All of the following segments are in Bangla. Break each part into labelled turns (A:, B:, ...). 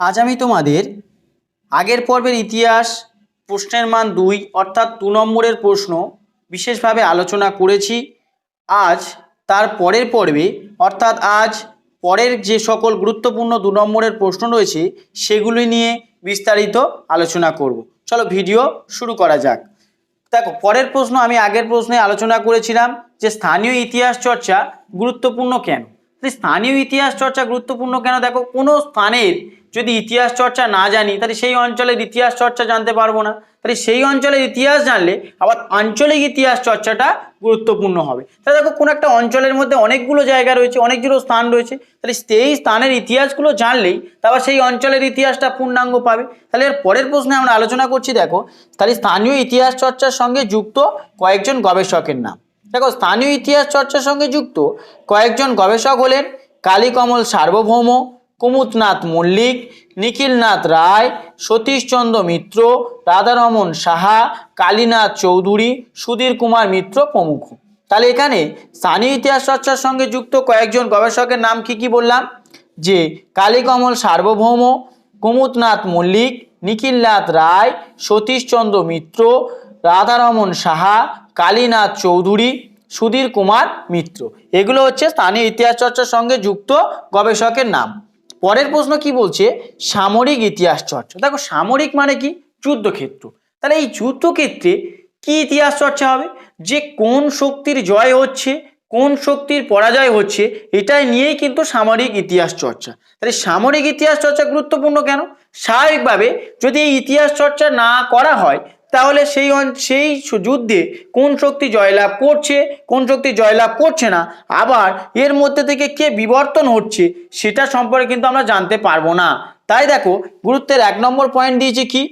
A: আজ আমি তোমাদের আগের পর্বের ইতিহাস, প্রশ্নের মান দুই, অর্থাৎ দু নম্বরের প্রশ্ন বিশেষভাবে আলোচনা করেছি। আজ তার পরের পর্বে, অর্থাৎ আজ পরের যে সকল গুরুত্বপূর্ণ দু নম্বরের প্রশ্ন রয়েছে, সেগুলি নিয়ে বিস্তারিত আলোচনা করব। চলো ভিডিও শুরু করা যাক। দেখো, পরের প্রশ্ন আমি আগের প্রশ্নে আলোচনা করেছিলাম যে স্থানীয় ইতিহাস চর্চা গুরুত্বপূর্ণ কেন? স্থানীয় ইতিহাস চর্চা গুরুত্বপূর্ণ কেন? দেখো, কোনো স্থানের যদি ইতিহাস চর্চা না জানি, তাহলে সেই অঞ্চলের ইতিহাস চর্চা জানতে পারব না। তাহলে সেই অঞ্চলের ইতিহাস জানলে আবার আঞ্চলিক ইতিহাস চর্চাটা গুরুত্বপূর্ণ হবে। তাহলে দেখো, কোনো একটা অঞ্চলের মধ্যে অনেকগুলো জায়গা রয়েছে, অনেকগুলো স্থান রয়েছে। তাহলে সেই স্থানের ইতিহাসগুলো জানলেই তারপর সেই অঞ্চলের ইতিহাসটা পূর্ণাঙ্গ পাবে। তাহলে এর পরের প্রশ্নে আমরা আলোচনা করছি, দেখো, তাহলে স্থানীয় ইতিহাস চর্চার সঙ্গে যুক্ত কয়েকজন গবেষকের নাম। দেখো, স্থানীয় ইতিহাস চর্চার সঙ্গে যুক্ত কয়েকজন গবেষক হলেন কালীকমল সার্বভৌম, কুমুদনাথ মল্লিক, নিখিলনাথ রায়, সতীশচন্দ্র মিত্র, রাধারমন সাহা, কালীনাথ চৌধুরী, সুধীর কুমার মিত্র প্রমুখ। তাহলে এখানে স্থানীয় ইতিহাস চর্চার সঙ্গে যুক্ত কয়েকজন গবেষকের নাম কি কি বললাম? যে কালীকমল সার্বভৌম, কুমুদনাথ মল্লিক, নিখিলনাথ রায়, সতীশচন্দ্র মিত্র রাধারমন সাহা, কালীনাথ চৌধুরী, সুধীর কুমার মিত্র। এগুলো হচ্ছে স্থানীয় ইতিহাস চর্চার সঙ্গে যুক্ত গবেষকের নাম। পরের প্রশ্ন কি বলছে? সামরিক ইতিহাস চর্চা। দেখো, সামরিক মানে কি? যুদ্ধক্ষেত্র। তাহলে এই যুদ্ধক্ষেত্রে কি ইতিহাস চর্চা হবে? যে কোন শক্তির জয় হচ্ছে, কোন শক্তির পরাজয় হচ্ছে, এটাই নিয়েই কিন্তু সামরিক ইতিহাস চর্চা। তাহলে সামরিক ইতিহাস চর্চা গুরুত্বপূর্ণ কেন? স্বাভাবিকভাবে যদি এই ইতিহাস চর্চা না করা হয় তাহলে সেই সেই যুদ্ধে কোন শক্তি জয়লাভ করছে, কোন শক্তি জয়লাভ করছে না, আবার এর মধ্যে থেকে কে বিবর্তন হচ্ছে, সেটা সম্পর্কে কিন্তু আমরা জানতে পারব না। তাই দেখো, গুরুত্বের এক নম্বর পয়েন্ট দিয়েছে কি?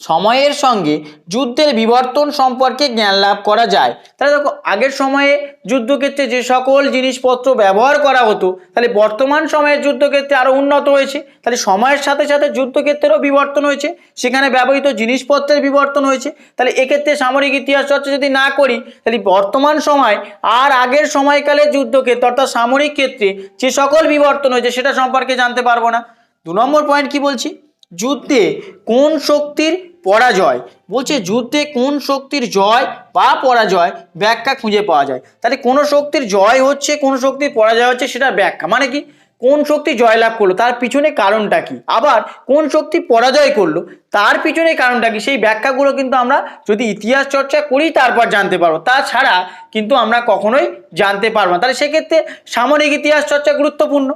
A: সময়ের সঙ্গে যুদ্ধের বিবর্তন সম্পর্কে জ্ঞান লাভ করা যায়। তাহলে দেখো, আগের সময়ে যুদ্ধক্ষেত্রে যে সকল জিনিসপত্র ব্যবহার করা হতো, তাহলে বর্তমান সময়ের যুদ্ধক্ষেত্রে আরও উন্নত হয়েছে। তাহলে সময়ের সাথে সাথে যুদ্ধক্ষেত্রেরও বিবর্তন হয়েছে, সেখানে ব্যবহৃত জিনিসপত্রের বিবর্তন হয়েছে। তাহলে এক্ষেত্রে সামরিক ইতিহাস চর্চা যদি না করি, তাহলে বর্তমান সময় আর আগের সময়কালের যুদ্ধক্ষেত্র, অর্থাৎ সামরিক ক্ষেত্রে যে সকল বিবর্তন হয়েছে, সেটা সম্পর্কে জানতে পারব না। দু নম্বর পয়েন্ট কি বলছি? যুদ্ধে কোন শক্তির পরাজয়। বলছে, যুদ্ধে কোন শক্তির জয় বা পরাজয় ব্যাখ্যা খুঁজে পাওয়া যায়? তাহলে কোন শক্তির জয় হচ্ছে, কোন শক্তির পরাজয় হচ্ছে সেটা ব্যাখ্যা। মানে কি? কোন শক্তি জয়লাভ করল, তার পিছনে কারণটা কি? আবার কোন শক্তি পরাজয় করল, তার পিছনে কারণটা কি? সেই ব্যাখ্যাগুলো কিন্তু আমরা যদি ইতিহাস চর্চা করি, তারপর জানতে পারব। তাছাড়া কিন্তু আমরা কখনোই জানতে পারব না। তাহলে সেক্ষেত্রে সামরিক ইতিহাস চর্চা গুরুত্বপূর্ণ।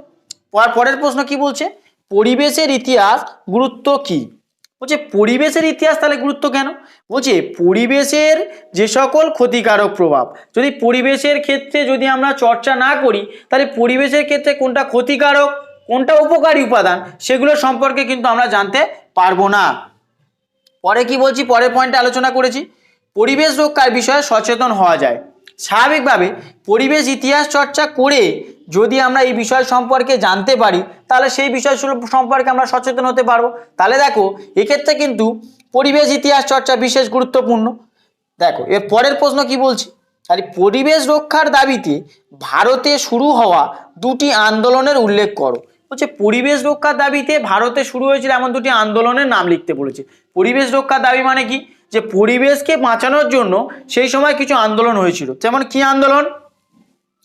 A: পর- পরের প্রশ্ন কি বলছে? পরিবেশের ইতিহাস গুরুত্ব কি? বলছে, পরিবেশের ইতিহাস তাহলে গুরুত্ব কেন? বলছে, পরিবেশের যে সকল ক্ষতিকারক প্রভাব, যদি পরিবেশের ক্ষেত্রে যদি আমরা চর্চা না করি, তাহলে পরিবেশের ক্ষেত্রে কোনটা ক্ষতিকারক, কোনটা উপকারী উপাদান, সেগুলো সম্পর্কে কিন্তু আমরা জানতে পারব না। পরে কি বলছি? পরের পয়েন্টে আলোচনা করেছি। পরিবেশ রক্ষার বিষয়ে সচেতন হওয়া যায়। স্বাভাবিকভাবে পরিবেশ, ইতিহাস চর্চা করে যদি আমরা এই বিষয় সম্পর্কে জানতে পারি, তাহলে সেই বিষয় সম্পর্কে আমরা সচেতন হতে পারব। তাহলে দেখো, এক্ষেত্রে কিন্তু পরিবেশ, ইতিহাস চর্চা বিশেষ গুরুত্বপূর্ণ। দেখো, এর পরের প্রশ্ন কি বলছি? তাহলে পরিবেশ রক্ষার দাবিতে ভারতে শুরু হওয়া দুটি আন্দোলনের উল্লেখ করো। বলছে, পরিবেশ রক্ষার দাবিতে ভারতে শুরু হয়েছিল এমন দুটি আন্দোলনের নাম লিখতে বলেছে। পরিবেশ রক্ষার দাবি মানে কি? যে পরিবেশকে বাঁচানোর জন্য সেই সময় কিছু আন্দোলন হয়েছিল। যেমন কি আন্দোলন?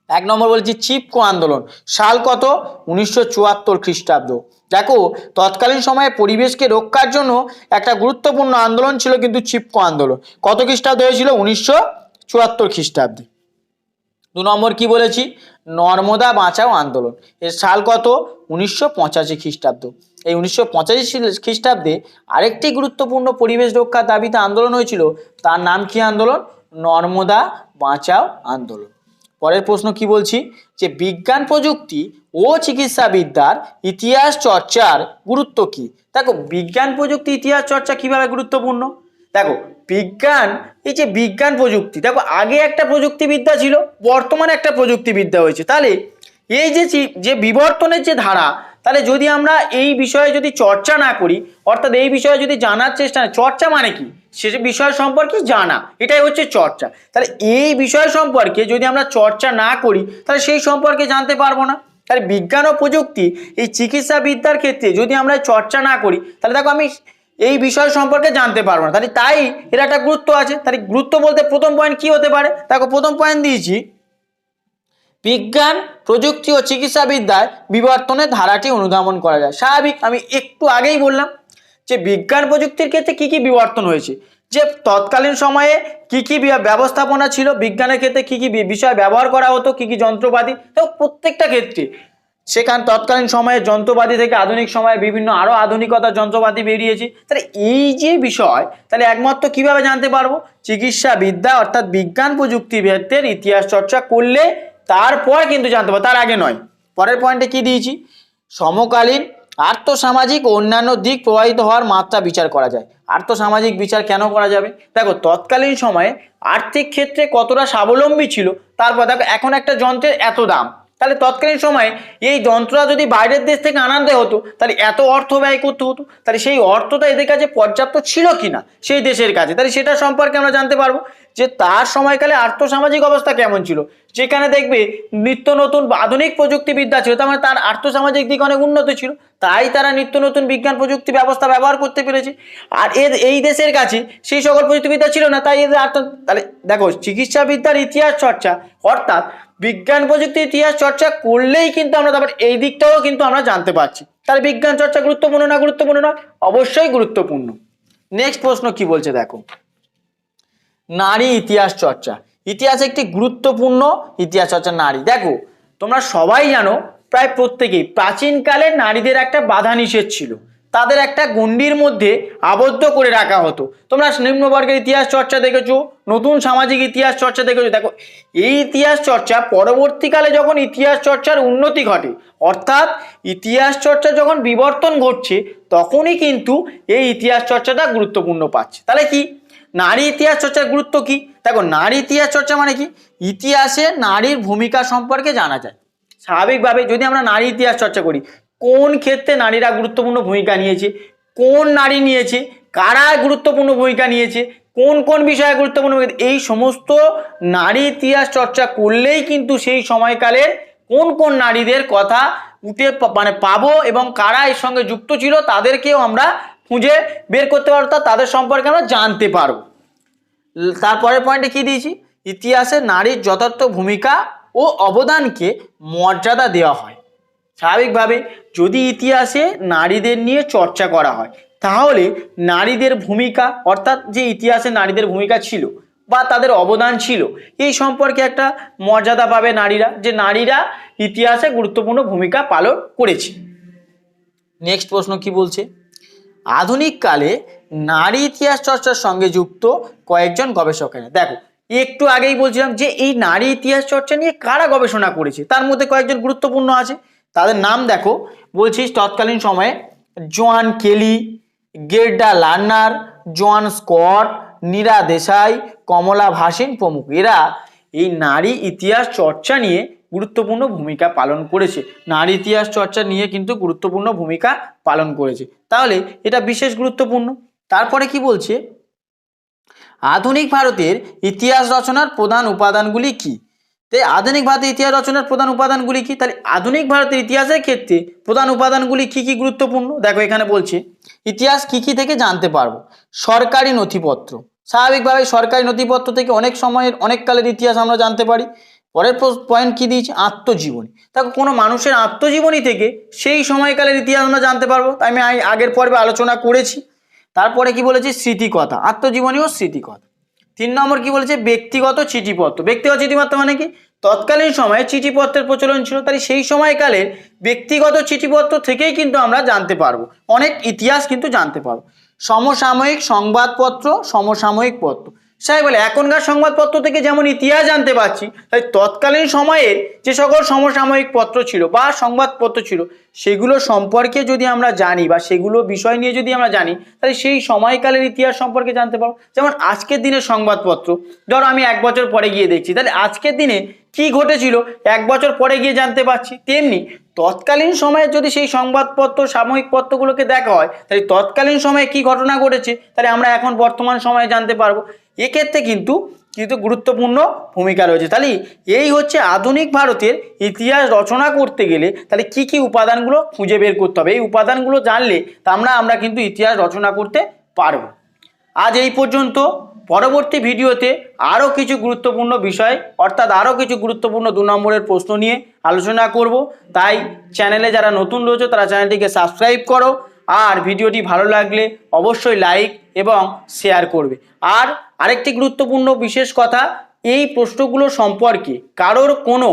A: এক নম্বর বলছি চিপকো আন্দোলন। সাল কত? উনিশশো চুয়াত্তর খ্রিস্টাব্দ। দেখো, তৎকালীন সময়ে পরিবেশকে রক্ষার জন্য একটা গুরুত্বপূর্ণ আন্দোলন ছিল কিন্তু চিপকো আন্দোলন। কত খ্রিস্টাব্দে হয়েছিল? উনিশশো চুয়াত্তর খ্রিস্টাব্দে। দু নম্বর কি বলেছি? নর্মদা বাঁচাও আন্দোলন। এর সাল কত? উনিশশো পঁচাশি খ্রিস্টাব্দ। এই উনিশশো পঁচাশি খ্রিস্টাব্দে আরেকটি গুরুত্বপূর্ণ পরিবেশ রক্ষার দাবিতে আন্দোলন হয়েছিল। তার নাম কি আন্দোলন? নর্মদা বাঁচাও আন্দোলন। পরের প্রশ্ন কি বলছি? যে বিজ্ঞান প্রযুক্তি ও চিকিৎসাবিদ্যার ইতিহাস চর্চার গুরুত্ব কি? দেখো, বিজ্ঞান প্রযুক্তি ইতিহাস চর্চা কীভাবে গুরুত্বপূর্ণ? দেখো, বিজ্ঞান, এই যে বিজ্ঞান প্রযুক্তি, দেখো, আগে একটা প্রযুক্তিবিদ্যা ছিল, বর্তমানে একটা প্রযুক্তিবিদ্যা হয়েছে। তাহলে এই যে যে বিবর্তনের যে ধারা তাহলে যদি আমরা এই বিষয়ে যদি চর্চা না করি, অর্থাৎ এই বিষয়ে যদি জানার চেষ্টা না, চর্চা মানে কি? সে বিষয় সম্পর্কে জানা, এটাই হচ্ছে চর্চা। তাহলে এই বিষয় সম্পর্কে যদি আমরা চর্চা না করি, তাহলে সেই সম্পর্কে জানতে পারব না। তাহলে বিজ্ঞান ও প্রযুক্তি, এই চিকিৎসা বিদ্যার ক্ষেত্রে যদি আমরা চর্চা না করি, তাহলে দেখো আমি এই বিষয় সম্পর্কে জানতে পারব না। তাহলে তাই এর একটা গুরুত্ব আছে। তাহলে গুরুত্ব বলতে প্রথম পয়েন্ট কি হতে পারে? দেখো প্রথম পয়েন্ট দিয়েছি বিজ্ঞান, প্রযুক্তি ও চিকিৎসা বিদ্যায় বিবর্তনের ধারাটি অনুধাবন করা যায়। স্বাভাবিক, আমি একটু আগেই বললাম যে বিজ্ঞান প্রযুক্তির ক্ষেত্রে কি কি বিবর্তন হয়েছে, যে তৎকালীন সময়ে কি কি ব্যবস্থাপনা ছিল, বিজ্ঞানের ক্ষেত্রে কি কি বিষয় ব্যবহার করা হতো, কি কি যন্ত্রপাতি, তো প্রত্যেকটা ক্ষেত্রে। সেখান তৎকালীন সময়ে যন্ত্রপাতি থেকে আধুনিক সময়ে বিভিন্ন আরও আধুনিকতার যন্ত্রপাতি বেরিয়েছে। তাহলে এই যে বিষয়, তাহলে একমাত্র কীভাবে জানতে পারব? চিকিৎসা বিদ্যা অর্থাৎ বিজ্ঞান প্রযুক্তি ক্ষেত্রের ইতিহাস চর্চা করলে তারপর কিন্তু জানতে পারব, তার আগে নয়। পরের পয়েন্টে কি দিয়েছি? সমকালীন আর্থসামাজিক ও অন্যান্য দিক প্রভাবিত হওয়ার মাত্রা বিচার করা যায়। আর্থসামাজিক বিচার কেন করা যাবে? দেখো, তৎকালীন সময়ে আর্থিক ক্ষেত্রে কতটা স্বাবলম্বী ছিল, তারপর দেখো, এখন একটা যন্ত্রের এত দাম। তাহলে তৎকালীন সময়ে এই যন্ত্রটা যদি বাইরের দেশ থেকে আনাতে হতো, তাহলে এত অর্থ ব্যয় করতে হতো, তাহলে সেই অর্থটা এদের কাছে পর্যাপ্ত ছিল কিনা সেই দেশের কাছে? তাহলে সেটা সম্পর্কে আমরা জানতে পারব যে তার সময়কালে আর্থসামাজিক অবস্থা কেমন ছিল? যেখানে দেখবে নিত্য নতুন আধুনিক প্রযুক্তিবিদ্যা ছিল, তার মানে তার আর্থসামাজিক দিক অনেক উন্নত ছিল, তাই তারা নিত্য নতুন বিজ্ঞান প্রযুক্তি ব্যবস্থা ব্যবহার করতে পেরেছে। আর এর, এই দেশের কাছে সেই সকল প্রযুক্তিবিদ্যা ছিল না, তাই এদের আর্থ, তাহলে দেখো চিকিৎসাবিদ্যার ইতিহাস চর্চা, অর্থাৎ বিজ্ঞান প্রযুক্তি, ইতিহাস চর্চা করলেই কিন্তু আমরা তারপর এই দিকটাও কিন্তু আমরা জানতে পারছি। তাহলে বিজ্ঞান চর্চা গুরুত্বপূর্ণ না গুরুত্বপূর্ণ না অবশ্যই গুরুত্বপূর্ণ। নেক্সট প্রশ্ন কি বলছে দেখো? নারী ইতিহাস চর্চা। ইতিহাস একটি গুরুত্বপূর্ণ ইতিহাস চর্চা নারী। দেখো, তোমরা সবাই জানো, প্রায় প্রত্যেকেই প্রাচীনকালে নারীদের একটা বাধা নিষেধ ছিল। তাদের একটা গণ্ডির মধ্যে আবদ্ধ করে রাখা হতো। তোমরা নিম্নবর্গের ইতিহাস চর্চা দেখেছ, নতুন সামাজিক ইতিহাস চর্চা দেখেছ। দেখো, এই ইতিহাস চর্চা পরবর্তীকালে যখন ইতিহাস চর্চার উন্নতি ঘটে, অর্থাৎ ইতিহাস চর্চা যখন বিবর্তন ঘটছে, তখনই কিন্তু এই ইতিহাস চর্চাটা গুরুত্বপূর্ণ পাচ্ছে। তাহলে কি? নারী ইতিহাস চর্চার গুরুত্ব কি? দেখো, নারী ইতিহাস চর্চা মানে কি? ইতিহাসে নারীর ভূমিকা সম্পর্কে জানা যায়। স্বাভাবিকভাবে যদি আমরা নারী ইতিহাস চর্চা করি কোন ক্ষেত্রে নারীরা গুরুত্বপূর্ণ ভূমিকা নিয়েছে? কোন নারী নিয়েছে? কারা গুরুত্বপূর্ণ ভূমিকা নিয়েছে? কোন কোন বিষয়ে গুরুত্বপূর্ণ এই সমস্ত নারী ইতিহাস চর্চা করলেই কিন্তু সেই সময়কালের কোন কোন নারীদের কথা উঠে মানে পাবো এবং কারা এর সঙ্গে যুক্ত ছিল তাদেরকেও আমরা খুঁজে বের করতে পারব তাদের সম্পর্কে আমরা জানতে পারব। তারপরের পয়েন্টে কি দিয়েছি? ইতিহাসে নারীর যথার্থ ভূমিকা ও অবদানকে মর্যাদা দেওয়া হয়। স্বাভাবিকভাবে যদি ইতিহাসে নারীদের নিয়ে চর্চা করা হয়, তাহলে নারীদের ভূমিকা, অর্থাৎ যে ইতিহাসে নারীদের ভূমিকা ছিল বা তাদের অবদান ছিল, এই সম্পর্কে একটা মর্যাদা পাবে নারীরা, যে নারীরা ইতিহাসে গুরুত্বপূর্ণ ভূমিকা পালন করেছে। নেক্সট প্রশ্ন কি বলছে? আধুনিক কালে নারী ইতিহাস চর্চার সঙ্গে যুক্ত কয়েকজন গবেষকেরা দেখো, একটু আগেই বলছিলাম যে এই নারী ইতিহাস চর্চা নিয়ে কারা গবেষণা করেছে? তার মধ্যে কয়েকজন গুরুত্বপূর্ণ আছে। তাদের নাম দেখো। বলছিস তৎকালীন সময়ে Joan Kelly Gerda Lerner Joan Scott, Nira Desai, Kamla Bhasin প্রমুখ। এরা এই নারী ইতিহাস চর্চা নিয়ে গুরুত্বপূর্ণ ভূমিকা পালন করেছে। নারী ইতিহাস চর্চা নিয়ে কিন্তু গুরুত্বপূর্ণ ভূমিকা পালন করেছে। তাহলে এটা বিশেষ গুরুত্বপূর্ণ। তারপরে কি বলছে? আধুনিক ভারতের ইতিহাস রচনার প্রধান উপাদানগুলি কি? তাই আধুনিক ভারতের ইতিহাস রচনার প্রধান উপাদানগুলি কি? তাহলে আধুনিক ভারতের ইতিহাসের ক্ষেত্রে প্রধান উপাদানগুলি কি কি গুরুত্বপূর্ণ? দেখো এখানে বলছে, ইতিহাস কি কি থেকে জানতে পারব? সরকারি নথিপত্র। স্বাভাবিকভাবে সরকারি নথিপত্র থেকে অনেক সময়ের, অনেক কালের ইতিহাস আমরা জানতে পারি। পরের পয়েন্ট কি দিয়েছে? আত্মজীবনী। দেখো, কোনো মানুষের আত্মজীবনী থেকে সেই সময়কালের ইতিহাস আমরা জানতে পারব। তাই আমি আগের পর্বে আলোচনা করেছি। তারপরে কি বলেছি? স্মৃতিকথা। আত্মজীবনী ও স্মৃতিকথা। তিন নম্বর কি বলেছে? ব্যক্তিগত চিঠিপত্র। ব্যক্তিগত চিঠিপত্র মানে কি? তৎকালীন সময়ে চিঠিপত্রের প্রচলন ছিল, তাই সেই সময়কালের ব্যক্তিগত চিঠিপত্র থেকেই কিন্তু আমরা জানতে পারব। অনেক ইতিহাস কিন্তু জানতে পারব। সমসাময়িক সংবাদপত্র, সমসাময়িক পত্র। সাহেব বলে, এখনকার সংবাদপত্র থেকে যেমন ইতিহাস জানতে পারছি, তাই তৎকালীন সময়ের যে সকল সমসাময়িক পত্র ছিল বা সংবাদপত্র ছিল, সেগুলো সম্পর্কে যদি আমরা জানি বা সেগুলো বিষয় নিয়ে যদি আমরা জানি, তাহলে সেই সময়কালের ইতিহাস সম্পর্কে জানতে পারব। যেমন আজকের দিনের সংবাদপত্র, ধরো আমি এক বছর পরে গিয়ে দেখছি, তাহলে আজকের দিনে কি ঘটেছিল, এক বছর পরে গিয়ে জানতে পারছি। তেমনি তৎকালীন সময়ে যদি সেই সংবাদপত্র, সাময়িক পত্রগুলোকে দেখা হয়, তাহলে তৎকালীন সময়ে কি ঘটনা ঘটেছে, তাহলে আমরা এখন বর্তমান সময়ে জানতে পারব। এক্ষেত্রে কিন্তু কিন্তু গুরুত্বপূর্ণ ভূমিকা রয়েছে। তাহলে এই হচ্ছে আধুনিক ভারতের ইতিহাস রচনা করতে গেলে তাহলে কি কি উপাদানগুলো খুঁজে বের করতে হবে? এই উপাদানগুলো জানলে আমরা আমরা কিন্তু ইতিহাস রচনা করতে পারব। আজ এই পর্যন্ত। পরবর্তী ভিডিওতে আরও কিছু গুরুত্বপূর্ণ বিষয়, অর্থাৎ আরও কিছু গুরুত্বপূর্ণ দু নম্বরের প্রশ্ন নিয়ে আলোচনা করব। তাই চ্যানেলে যারা নতুন রয়েছে, তারা চ্যানেলটিকে সাবস্ক্রাইব করো। আর ভিডিওটি ভালো লাগলে অবশ্যই লাইক এবং শেয়ার করবে। আর আরেকটি গুরুত্বপূর্ণ বিশেষ কথা, এই প্রশ্নগুলো সম্পর্কে কারোর কোনো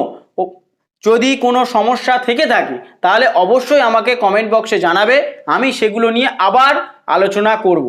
A: যদি কোনো সমস্যা থেকে থাকে, তাহলে অবশ্যই আমাকে কমেন্ট বক্সে জানাবে। আমি সেগুলো নিয়ে আবার আলোচনা করব।